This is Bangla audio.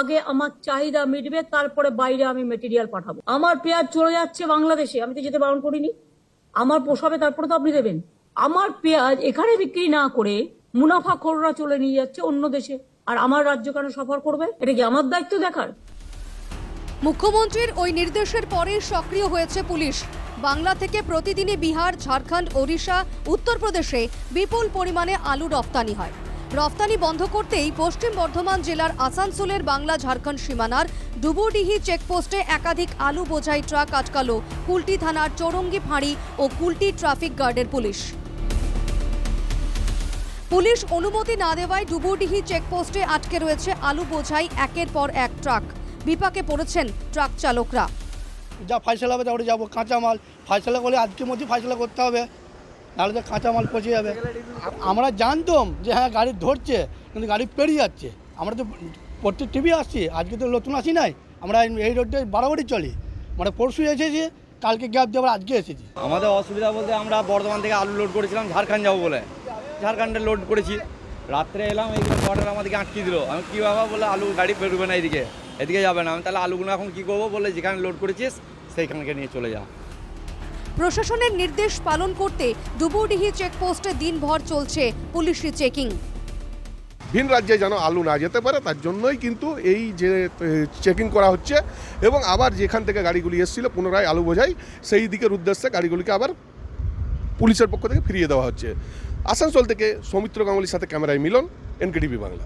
আগে আমার চাহিদা মিটবে, তারপরে বাইরে আমি মেটেরিয়াল পাঠাবো। আমার পেঁয়াজ চলে যাচ্ছে বাংলাদেশে, আমি তো যেতে বারণ করিনি। আমার পোষাবে তারপরে তো আপনি দেবেন। আমার পেঁয়াজ এখানে বিক্রি না করে মুনাফা খোররা চলে নিয়ে যাচ্ছে অন্য দেশে। আর আমার রাজ্য কেন সফর করবে? এটা কি আমার দায়িত্ব দেখার? মুখ্যমন্ত্রীর ওই নির্দেশের পরে সক্রিয় হয়েছে পুলিশ। বাংলা থেকে প্রতিদিনই বিহার, ঝাড়খণ্ড, ওড়িশা, উত্তরপ্রদেশে বিপুল পরিমাণে আলু রপ্তানি হয়। রপ্তানি বন্ধ করতেই পশ্চিম বর্ধমান জেলার আসানসোলের বাংলা ঝাড়খণ্ড সীমানার ডুবুডিহি চেকপোস্টে একাধিক আলু বোঝাই ট্রাক আটকালো কুলটি থানার চৌরঙ্গি ফাঁড়ি ও কুলটি ট্রাফিক গার্ডের পুলিশ। পুলিশ অনুমতি না দেওয়ায় ডুবুডিহি চেকপোস্টে আটকে রয়েছে আলু বোঝাই একের পর এক ট্রাক। বিপাকে পড়েছেন ট্রাক চালকরা। যা ফাইসলা হবে তারপরে যাব, কাঁচামাল। ফাইসলা করলে আজকের মধ্যে ফাইসলা করতে হবে। নাহলে তো কাঁচামাল পচে যাবে। আমরা জানতাম যে হ্যাঁ গাড়ি ধরছে, কিন্তু গাড়ি পেরিয়ে যাচ্ছে। আমরা তো প্রত্যেক টিভি আসছি, আজকে তো নতুন আসি নাই। আমরা এই রোডে বারোবারই চলি। মানে পরশু এসেছি, কালকে গ্যাপ দিয়ে আজকে এসেছি। আমাদের অসুবিধা বলতে আমরা বর্ধমান থেকে আলু লোড করেছিলাম, ঝাড়খণ্ড যাব বলে। ঝাড়খণ্ডে লোড করেছি। রাত্রে এলাম এইগুলো বর্ডার আমাদেরকে আটকে দিল। আমি কী বাবা বলে আলু গাড়ি বেরোবে না এদিকে। এদিকে যাবে না। আমি তাহলে আলুগুলো এখন কী করব বলে যেখানে লোড করেছিস, সেইখানকে নিয়ে চলে যা। প্রশাসনের নির্দেশ পালন করতে ডুবুডিহি চেকপোস্টে দিনভর চলছে পুলিশি চেকিং। ভিন রাজ্যে যেন আলু না যেতে পারে, তার জন্যই কিন্তু এই যে চেকিং করা হচ্ছে এবং আবার যেখান থেকে গাড়িগুলি এসেছিল পুনরায় আলু বোঝাই, সেই দিকের উদ্দেশ্যে গাড়িগুলিকে আবার পুলিশের পক্ষ থেকে ফিরিয়ে দেওয়া হচ্ছে। আসানসোল থেকে সৌমিত্র গাঙ্গুলির সাথে ক্যামেরায় মিলন, এনকেটিভি বাংলা।